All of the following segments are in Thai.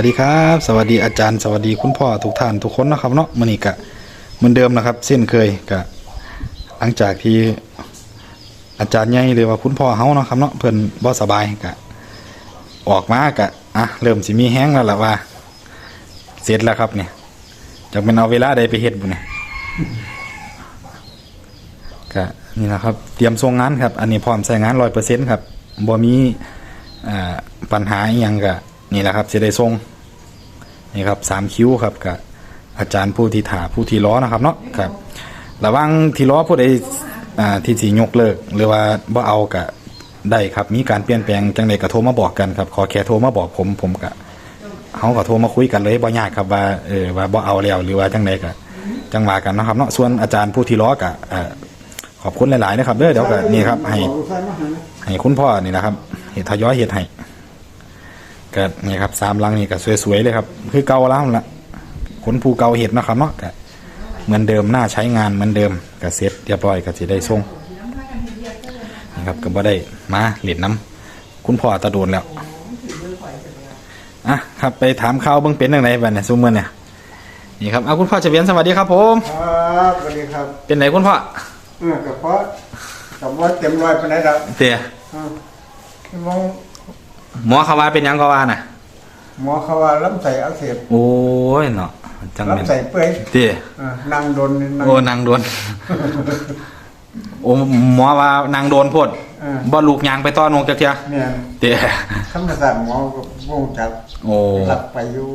วัสดีครับ สวัสดีอาจารย์ สวัสดีคุณพ่อทุกท่านทุกคนนะครับเนาะมันนี่กะเหมือนเดิมนะครับ เส้นเคยกะหลังจากที่อาจารย์ใหญ่หรือว่าคุณพ่อเฮาเนาะครับเนาะเพิ่นบ่สบายกะออกมากะอะเริ่มสิมีแห้งแล้วล่ะว่า เสร็จแล้วครับเนี่ยจะเป็นเอาเวลาใดไปเฮ็ดบุเนี่ยกะนี่นะครับ เตรียมส่งงานครับ อันนี้พร้อมใช้งานร้อยเปอร์เซ็นต์ครับบ่มีอ่าปัญหาอหยังกะ นี่แหละครับจะได้ทรงนี่ครับสามคิ้วครับกับอาจารย์ผู้ที่ถาผู้ที่ล้อนะครับเนาะครับระว่างที่ล้อผู้ใดอ่าที่สียกเลิก หรือว่าบ่เอากะได้ครับ มีการเปลี่ยนแปลงจังใดก็โทรมาบอกกันครับ ขอแค่โทรมาบอกผมผมกะเขาก็โทรมาคุยกันเลยบ่ยากครับว่าเออว่าบ่เอาแล้วหรือว่าจังใดกะจังว่ากันนะครับเนาะส่วนอาจารย์ผู้ที่ล้อกะอ่าขอบคุณหลายๆนะครับเด้อเดี๋ยวก็นี่ครับให้ให้คุณพ่อนี่นะครับเห็ดทยอยเห็ดให้ ก็นี่ครับสามลังนี่ก็สวยๆเลยครับ คือเก่าแล้วละคนภูเก่าเห็ดนะครับเนาะก็เหมือนเดิมน่าใช้งานเหมือนเดิมก็เสร็จเรียบร้อยก็จะได้ส่งนี่ครับก็บ่ได้มาเหรียญน้ำคุณพ่อตะโดนแล้วอะครับไปถามข่าวเบื้องเป็นยังไงบ้างเนี่ยซุมเมอร์เนี่ยนี่ครับเอาคุณพ่อเฉวียนสวัสดีครับผมครับสวัสดีครับ เป็นไหนคุณพ่อเออกับเพราะกับว่าเต็มร้อยไปไหนแล้วเตี๋ยอ่าหมอ หมอเขาว่าเป็นหยังก็ว่าน่ะ หมอเขาว่าลำไส้อักเสบโอ้ยเนาะจังเป็นลำไส้เปื่อยเตี๋ยอ่านั่งโดนนี่นั่งโอ้นางโดน โอ้หมอว่านางโดนโพดเออบ่ลูกยางไปต้อนงจักเทียเนี่ยเตี๋ยธรรมศาสตร์หมอก็วงจับโอ้หลับไปอยู่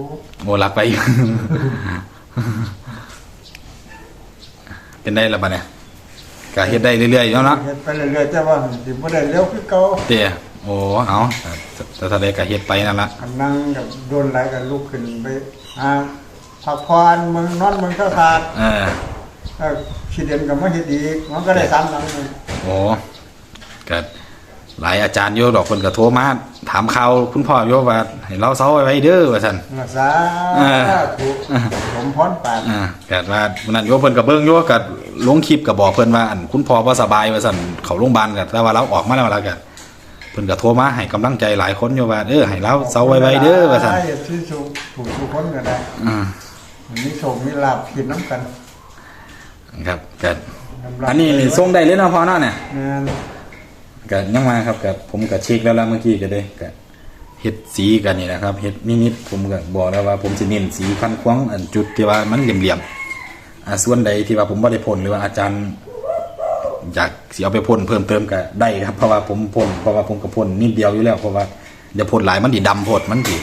โอ้หลับไปอยู่เป็นได้และบัดเนี่ยก็เฮ็ดได้เรื่อยๆอยู่เนาะเฮ็ดไปเรื่อยๆแต่ว่าสิบ่ได้เร็วคือเก่าเตี๋ย โอ้เอาแต่ถ้าได้ก็เฮ็ดไปนั่นละคันนั่งกับโดนไหลกับลุกขึ้นไปหาพักผ่อนมึงนอนมึงเข้าขาดเออเออขี้เดียนก็มาเฮ็ดอีกมันก็ได้สามหลังเลยโอ้ก็หลายอาจารย์โยดอกเพิ่นก็โทรมาถามข่าวคุณพ่อโยว่าให้เราเซาไว้เด้อว่าซั่นรักษาเออถูกสมพรปานอ่าแต่ว่าวันนั้นโยเพิ่นกับเบิ้งโยกับลงคลิปกับบอกเพิ่นว่าอันคุณพ่อว่าสบายว่าสั่นเขาโรงพยาบาลกันแต่ว่าเราออกมาแล้วแล้วกัน เพิ่นก็โทรมาให้กำลังใจหลายคนโยว่าเออให้เราเซาไว้ๆเด้อว่าสั่นได้ที่สุกถูกทุกคนก็ได้อ่ามีโชคมีลาภกินน้ำกันครับก็อันนี้นี่ส่งได้เลยเนาะพ่อเนาะเนี่ยงานก็ยังมาครับกับผมก็เช็คแล้วล่ะเมื่อกี้ก็ได้ก็เฮ็ดสีกันนี่นะครับเฮ็ดนิดๆผมก็บอกแล้วว่าผมสิเน้นสีคันควงอันจุดที่ว่ามันเหลี่ยมๆอ่าส่วนใดที่ว่าผมบ่ได้พ่นหรือว่าอาจารย์ อยากสิเอาไปพ่นเพิ่มเติมก็ได้ครับเพราะว่าผมพ่นเพราะว่าผมก็พ่นนิดเดียวอยู่แล้วเพราะว่าเดี๋ยวพ่นหลายมันดิดำโพดมันดิ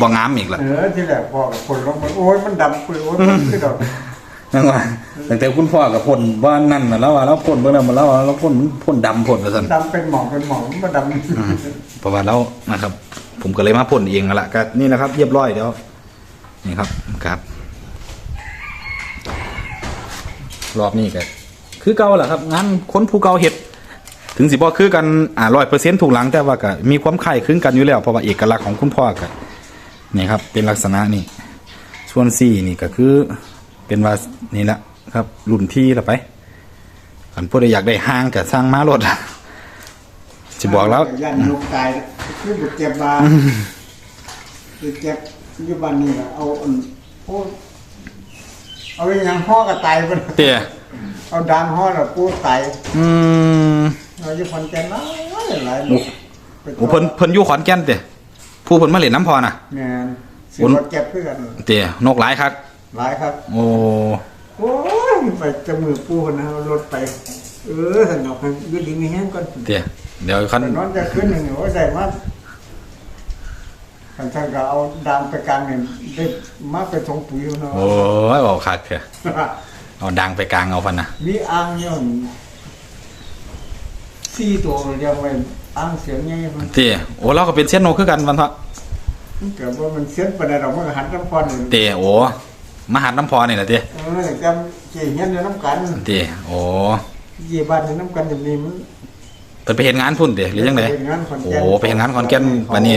บ่งามอีกละเออที่แรกพ่อกับคนลงมาโอ้ยมันดำปุยโอ้ยมันคือดอกนั่นว่าตั้งแต่คุณพ่อกับพ่นว่านั่นน่ะแล้วว่าเราพ่นเบิ่งแล้วมาแล้วว่าเราพ่นมันพ่นดำโพดว่าซั่นดำเป็นหมองเป็นหมองมันดำเพราะว่าเรานะครับ ผมก็เลยมาพ่นเองนั่นละก็นี่แหละครับ เรียบร้อยเดี๋ยวนี่ครับครับ รอบนี้ก็ คือเก่าแหละครับงานคนภูเก่าเห็ด ถึงสิบ่คือกันอ่าร้อยเปอร์เซ็นต์ถูกหลังแต่ว่าก็มีความคล้ายคลึงกันอยู่แล้วเพราะว่าเอกลักษณ์ของคุณพ่อก็นี่ครับ เป็นลักษณะนี่ส่วนสี่นี่ก็คือเป็นว่านี่แหละครับรุ่นที่ละไปอันผู้ใดอยากได้ห้างก็สร้างมารถจะบอกแล้วยันลูกตายคือบุเจ็บมาบุเจ็บอยู่บ้านนี่ล่ะเอาอันโอ้เอาไปยังห่อก็ตายไปเตี้ย เอาดังห่อแล้วปูตายอืมเราอยู่คนแก่นหลายหลายโอ้โอ้เพิ่นเพิ่นอยู่ขอนแก่นเตี้ยผู้เพิ่นมาเล่นน้ำพอน่ะแม่นสิอุ่นรถเก็บเพื่อนเตี้ยนกหลายครับหลายครับ โอ้โอ้ยไปจมือปูนะเอารถไป เออสนุกให้ยืดดีมีแห้งก่อนเตี้ยเดี๋ยวคันนอนจะขึ้นหนึ่งโอ้ยได้มากท่านท่านก็เอาดามไปกลางเนี่ยได้มาไปทงปุ๋ยเนาะโอ้ยบอกคักเถอะ เอาดังไปกลางเอาพันนะมีอ่างเนี่ยมันสี่ตัวเรียกไว้อ่างเสียงไงมันเตี้ยโอ้เราก็เป็นเส้นนกคือกันวันเถอะมันเกิดว่ามันเสียนไปได้เรามันก็หันน้ำพรนี่เตี้ยโอ้มาหัดน้ำพอนี่แหละเตี้ยเออจำเจี๋ยเงี้ยเนี่ยน้ำกันเตี้ยโอ้เจี๋ยบ้านเนี่ยน้ำกันอย่างนี้มันเพิ่นไปเห็นงานพุ่นเตี้ยหรือยังไงปงานขอนแก่นโอ้ไปเฮ็ดงานขอนแก่นบัดนี้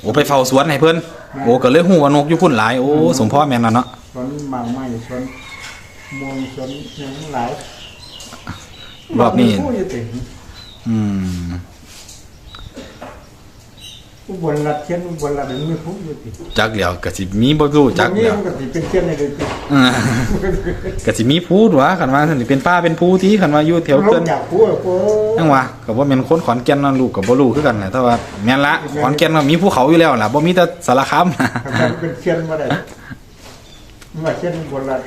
โอ้ไปเฝ้าสวนให้เพิ่นโอ้ก็เลยหูว่านกอยู่พุ่นหลายโอ้สมพ่อแม่นแล้วเนาะสวนหมากไม้สวน ม่วงสวนหยังหลายรอบนี้ ผู้อยู่ติอืมอุบลรัฐเช่นอุบลรัฐมันมีผู้อยู่ติจักเดียวก็สิมีบ่รู้จักนี่เดียวมันก็สิเป็นเช่นในเดือนติอ่าก็สิมีผู้ตัวคันว่าซั่นสิเป็นป้าเป็นผู้ที่คันว่าอยู่แถวลเกิงน จากผู้อะผู้จังว่าก็บ่แม่นคนขอนแก่นเนั่นลูกก็บ่รู้คือกันแหละแต่ว่าแม่นละขอนแก่นมันมีภูเขาอยู่แล้วล่ะบ่มีแต่สารคามนะทำให้มันเป็นเช่นมาได้มันว่าเช่นอุบลรัฐ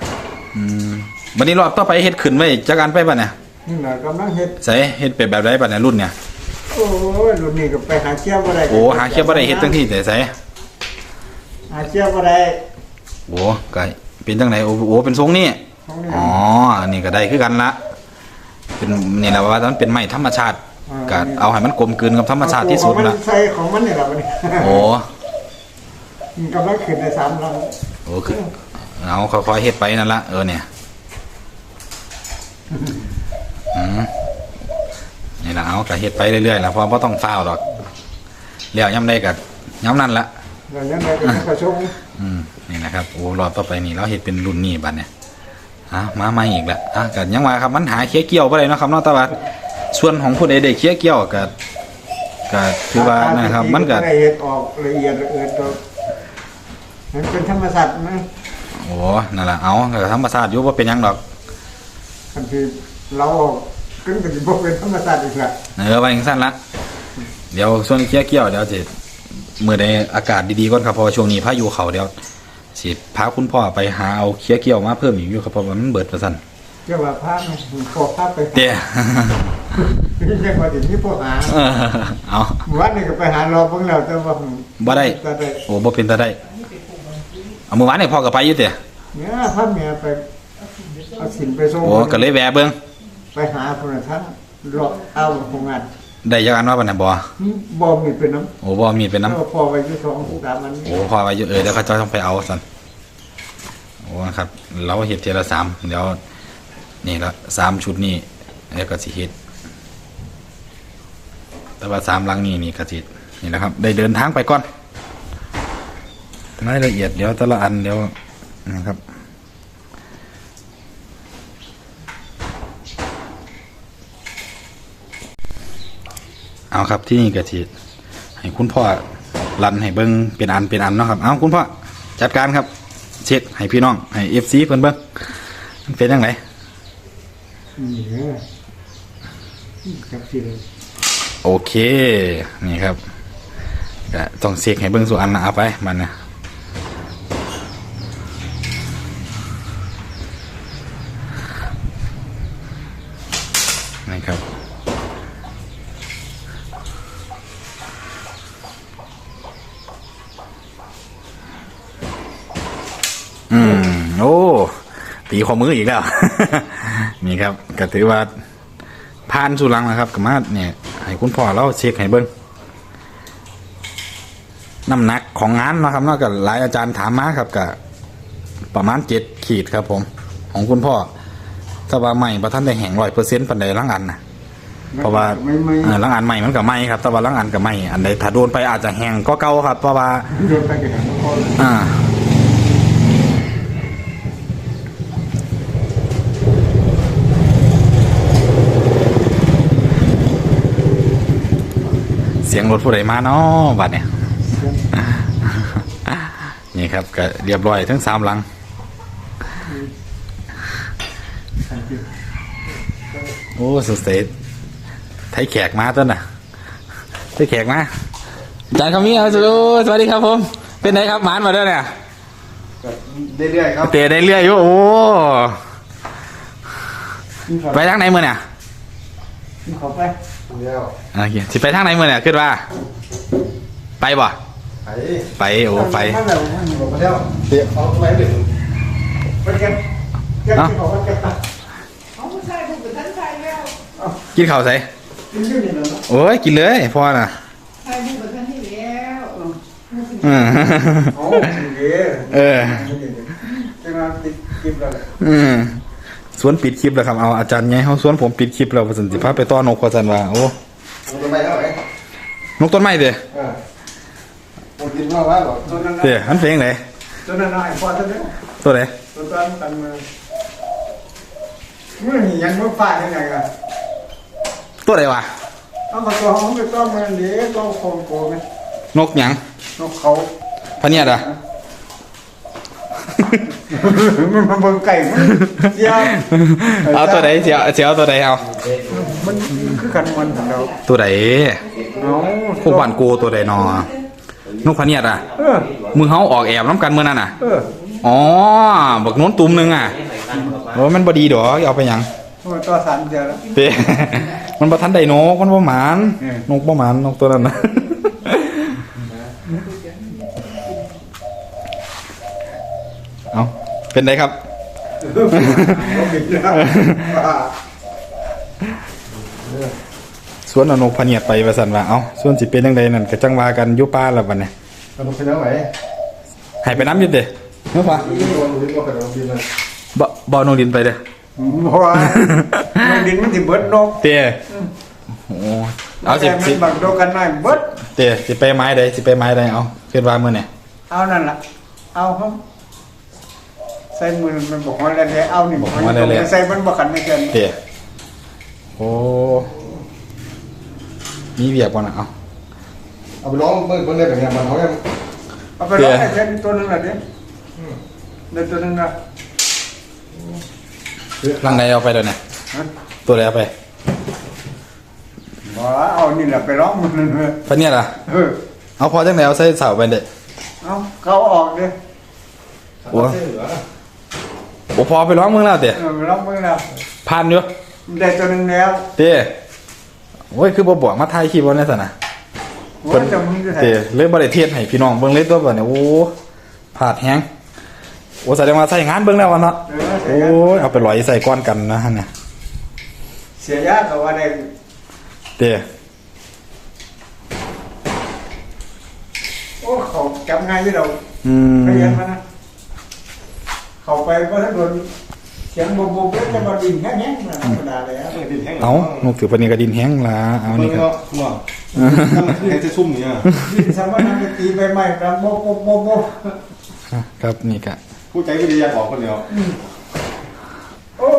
อืมบัดนี้รอบต่อไปเฮ็ดขึ้นไว้จักอันไปบัดเนี่ยนี่น่ะกำลังเฮ็ด ใส่เฮ็ดเป็นแบบใดบัดเนี่ยรุ่นเนี่ย โอ้ยรุ่นนี้ก็ไปหาเชี่ยวบ่ได้โอ้หาเคียบบ่ได้เฮ็ดจังที่แต่ใส่หาเชี่ยวบ่ได้โอ้ก็เป็นจังไดโอ้โอ้เป็นทรงนี้ของนี่อ๋อ อันนี้ก็ได้คือกันละ เป็นนี่แหละว่ามันเป็นไม้ธรรมชาติก็เอาให้มันกลมกลืนกับธรรมชาติที่สุดของมัละนใส่ของมันนี่แหละมันโอ้มันกำลังขึ้นในสามลโอ้คือ เอาค่อยๆเฮ็ดไปนั่นละเออเนี่ยอืมนี่ละเอาก็เฮ็ดไปเรื่อยๆแล้วเพราะบ่ต้องฟ้าวดอกแล้วย่ำได้ก็ย่ำนั่นละำแล้วยังไงก็กระชงอืมนี่นะครับโอ้รอบต่อไปนี่เราเฮ็ดเป็นรุ่นนี้บัดเนี่ยอะมาใหม่อีกแล้วอะก็ยังว่าครับมันหาเคี้ยเกี่ยวบ่ได้เนาะครับเนาะแต่ว่าส่วนของผู้ใดได้เคี้ยเกี่ยวก็ก็ถือว่านะครับ มันก็ละเอียดออกละเอียดละเอียดตัวมันเป็นธรรมศาสตร์นะ โอ้นั่นล่ะเอาก็ธรรมชาติอยู่บ่เป็นหยังดอกคันที่เราออกขึ้นเป็นพวกเป็นธรรมศาสตร์อีกละเออว่าจังซั่นละเดี๋ยวส่วนเคี้ยเกี่ยวเดี๋ยวสิมื้อใดอากาศดีๆก่อนครับเพราะว่าช่วงนี้พายุเข้าเดี๋ยวสิพาคุณพ่อไปหาเอาเคี้ยเกี่ยวมาเพิ่มอีกอยู่ครับเพราะว่ามันเบิดว่าซั่นเรียกว่าภาพนะพอภาพไปเด้เรียกว่าถึงที่พวกหาเออเอา วันนี้ก็ไปหารอเพิ่งแล้วแต่ว่าบ่ได้บ่ได้ โอ้บ่เป็นตาได้ เอามื้อวานนี่พ่อก็ไปอยู่เด้เนี่ยพาเมียไปเอาสินไปส่งโอ้ก็เลยแวะเบิ่งไปหาคนละท่านรอเอาโรงงานได้จักอันว่าปานน่ะบ่บ่มีเป็นน้โอ้บ่มีเป็นำน้ำแล้วพอไปที่สองสามอันโอ้พ่อไว้อยู่เออเดี๋ยวเขาจะต้องไปเอาซั่นโอ้ครับ เราเฮ็ดเทียละสามเดี๋ยวนี่ละสามชุดนี้แล้วก็สิเฮ็ดแต่ว่าสามหลังนี้นี่ก็สินี่แหละครับ ได้เดินทางไปก่อน รายละเอียดเดี๋ยวแต่ละอันเดี๋ยวนะครับเอาครับที่นี่ก็สิให้คุณพ่อรันให้เบิ้งเป็นอันเป็นอันเนาะครับ เอาคุณพ่อจัดการครับ เช็คให้พี่น้องให้เอฟซีเพิ่นเบิ้งมันเป็นยังไงนี่เด้อจับสิเลยโอเค นี่ครับก็ต้องเช็คให้เบิ้งส่วนอันนะเอาไปมันนะนี่ครับ อืม โอ้ ตีข้อมืออีกแล้ว นี่ครับก็ถือว่าผ่านสู่หลังแล้วครับกับมาเนี่ยให้คุณพ่อเราเช็คให้เบิ้งน้ำหนักของงานเนาะครับเนอกจากหลายอาจารย์ถามมาครับกับประมาณเจ็ดขีดครับผม ของคุณพ่อถ้าว่าใหม่ประท่านได้แห่งร้อยเปอร์เซ็นต์ปันใดลังอันนะเพราะว่าไม่ไม่เออลังอันใหม่มันกับใหม่ครับแต่ว่าลังอันกับใหม่อันใดถ้าโดนไปอาจจะแห้งก็เก่าครับ เพราะว่าโดนไปกับหันคอเลยอ่า เสียงรถผู้ใดมาเนาะบัดเนี่ยนี่ครับก็เรียบร้อยทั้งสามหลังโอ้สุดเสร็จไทยแขกมาต้นน่ะไทยแขกมาอาจารย์คำนี้ครับสวัสดีครับผม เป็นไงครับหมานมาด้วยเนี่ยเรื่อยๆครับเตะได้เรื่อยอยู่โอ้ไปทางไหนมือเนี่ยขอไป เดี๋ยวโอเคสิไปทางไหนมือเนี่ยขึ้นว่า ไปบ่ไปไปโอ้ไปมาแล้วมาแล้วเดี๋ยวเขาไปเดี๋ยวไปกันเดี๋ยวเขาไปกันเอาผู้ชายผู้กับท่านชายแล้วกินข้าวใส่กินอยู่นี่แหละเนาะโอ้ยกินเลยพ่อน่ะชายผู้กับท่านที่แล้วอืมโอ้เดี๋ยวเออจะมาติดกินแล้วอืม สวนปิดคลิปแล้วครับเอาอาจารย์ไงเขาสวนผมปิดคลิปแล้วประสิทธิภาพไปต้อนนกกว่าสันว่าโอ้ผมจะไปแล้วไหมนกต้นไม้เด้อเออผมกินว่าว่าหรอตัวนั้นเด้อมันเป็นยังไงตัวนั้นน้อยพอตัวนี้ตัวไหนตัวตอนกันมือมื่อนี่ยังไม่ฝ่ายยังไงกันตัวไหนวะเอามาตัวห้องไปต้อมมันเดี๋ยวต้องโคงโกไหมนกหยังนกเขาพะเนียดอะ มันมาเบิ่งไก่มันเสียเอาตัวใดเสียเสียเอาตัวใดเอามันคือกันมันของเราตัวใดเอาพวกบ้านโกตัวใดนอนกพะเนียดอะเออมือเฮาออกแอบน้ำกันมื้อนั้นน่ะเอออ๋อบักโน้นตุ่มหนึงอะโอ้มันบ่ดีดอกเอาไปหยังมันตัวสันเดียวแล้วเต้มันบ่ทันได้นกมันบ่หมานเออนกบ่หมานนกตัวนั้นนะ เอาเป็นไดครับ สวนเอานกพะเนียดไปว่าซั่นว่าเอ้าส่วนสิเป็นจังไดนั่นก็จังว่ากันอยู่ป่าแล้วบัดนี้กระดูกเป็นยังไงให้ไปน้ำอยู่เด้เนาะป่ะนี่ตัวนู้นก็กระดูกดีเลยบ่บ่เอานกดินไปเด้อเพราะว่าในดินมันสิเบิดนกเต้โอ้เอาสิแต่มัสินบักโดกันหน่อยเบิดเต้สิไปไม้ใดสิไปไม้ใดเอาคิดว่ามื้อนี้เอานั่นล่ะเอาครับ ใส่มือมันบอกว่าแล้วๆเอานี่บอกว่าใส่มันบ่ขันไม่เกินเต้โอ้มีเวียกบ่น่ะเอาเอาไปร้องเมื่อเมื่อเล่นแบบนี้มันเขายังเอาไปร้องให้เช่นตัวนึงล่ะดิเดี๋ยวตัวนึงล่ะลังใดเอาไปเดี๋ยวนี้ฮะตัวใดเอาไปบ่เอานี่ล่ะไปร้องมันนั่นเถอะพะเนี่ยล่ะเออเอาพอจังไดเอาใส่เสาไปเด้อเอาเขาออกเด้อโอ้ โอ้พอไปร้องมึงแล้วเต้เออไปร้องมึงแล้วผ่านอยู่ได้ตัวนึงแล้วเต้โอ้ยคือบ่บอกมาถ่ายคลิปบ่ได้ซั่นน่ะว่าจะมึงจะใส่เต้เลยบ่ได้เทียนให้พี่น้องเบิ่งเลยตัวบัดนี้โอ้ผาดแฮงโอ้แสดงว่าใส่งานเบิ่งแล้ววะเนาะเออใส่โอ้กันยเอาไปลอยใส่ก้อนกันนะฮะเนี่ยเสียยาก็ว่าได้เต้โอ้เขาจับง่ายที่เราอืมไม่เห็นมันนะ เขาไปก็ถ้าโดนเสียงบุบบุบแล้วจะมาดินแค่นี้นะธรรมดาเลยครับเอานกถือปานนี้ก็ดินแห้งละเอามึนี่งครัเนาะบเนาะเห็นจะซุ่มเนี่ยดินสามวันนั้นจะตีใบไม้ตามโบโบโบโบครับนี่ก็ผู้ใจก็ดีอยากออกคนเดียวโอ้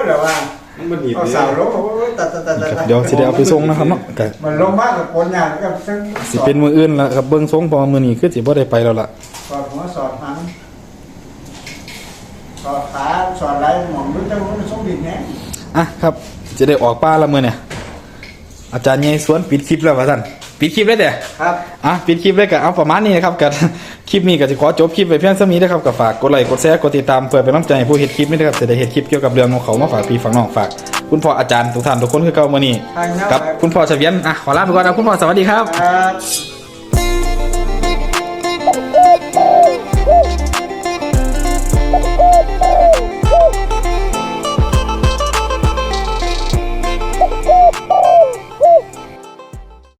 ยเหรอว่ามันมันหนีบเอาเลยสาวลงโอ้ยตัดตัดตัดนี่คตัรับดเดี๋ยวสิได้เอาไปส่งนะครับเนาะก็มันลงมากกับคนอย่างกับซึ่งสิเป็นมืออื่นละครับเบิ่งทรงเพอมื้อนี้คือสิบ่ได้ไปแล้วล่ะสอดหัวสอดหาง สอดขาสอดไหล่หมองด้วยจังมันส่งดินแห้งอะครับ จะได้ออกป้าละมื้อเนี่ย อาจารย์ใหญ่สวนปิดคลิปแล้วว่าซั่นปิดคลิปเลยเด้ครับอะปิดคลิปเลยก็เอาประมาณนี้นะครับกับ คลิปนี้ก็จะขอจบคลิปไปเพียงเท่านี้นะครับก็ฝากกดไลค์กดแชร์กดติดตามเพื่อเป็นกำลังใจให้ผู้เฮ็ดคลิปนี้นะครับจะได้เฮ็ดคลิปเกี่ยวกับเรื่องของเขามาฝากพี่ฝากน้องฝาก คุณพ่ออาจารย์ทุกท่านทุกคนคือเก่ามื้อนี้ทางหน้ากับคุณพ่อเฉวียนอะขอลาไปก่อนนะคุณพ่อสวัสดีครับ ครับ